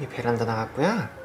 이 베란다 나갔고요.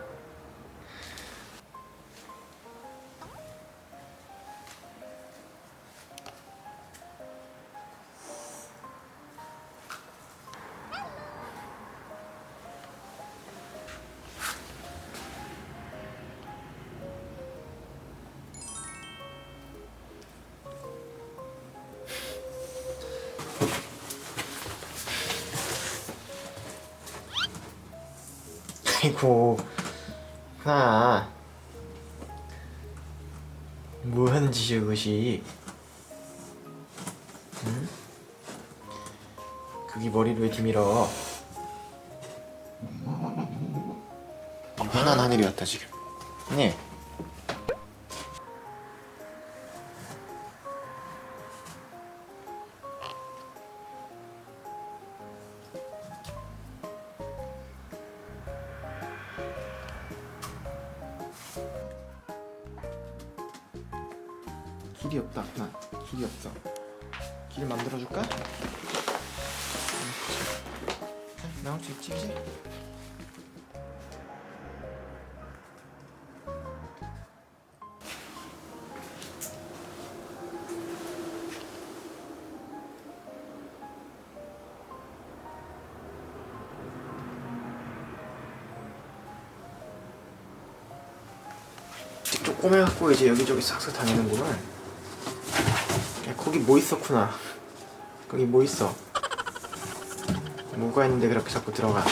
아이고. 하나. 뭐 하는 짓이야 그것이? 응? 그게 머리를 왜 뒤밀어? 화난 하늘이 왔다 지금. 네 길이 없다 하나 길이 없어 길 만들어줄까? 나올 수 있지 이제? 조그매갖고 이제 여기저기 싹싹 다니는구만 야, 거기 뭐 있었구나. 거기 뭐 있어? 뭐가 있는데 그렇게 자꾸 들어가?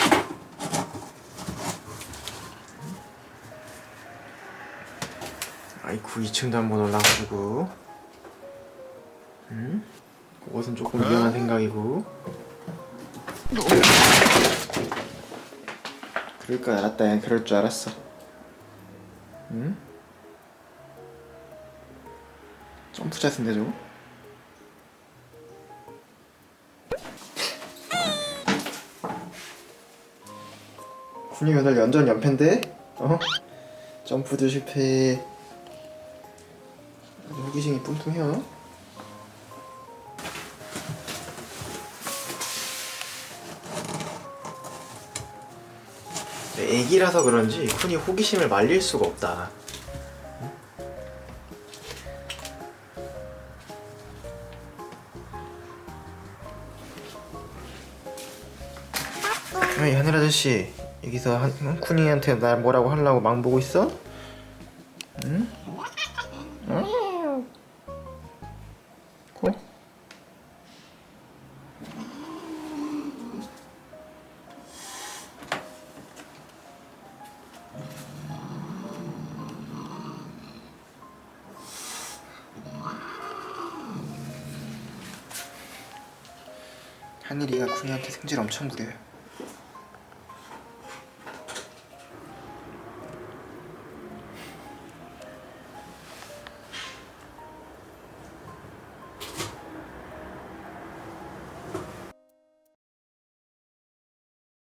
아이쿠 2층도 한번 올라가지고 응? 그것은 조금 위험한 생각이고 그럴 줄 알았다 야 그럴 줄 알았어 응? 점프 자세인데 저거? 군이 오늘 연전 연패인데? 어? 점프도 실패. 호기심이 뿜뿜해요. 애기라서 그런지 쿤이 호기심을 말릴 수가 없다. 아이 하늘 아저씨 여기서 한, 응? 쿤이한테 날 뭐라고 하려고 망 보고 있어? 응? 응? 코? 하늘이가 쿤이한테 생질 엄청 부려요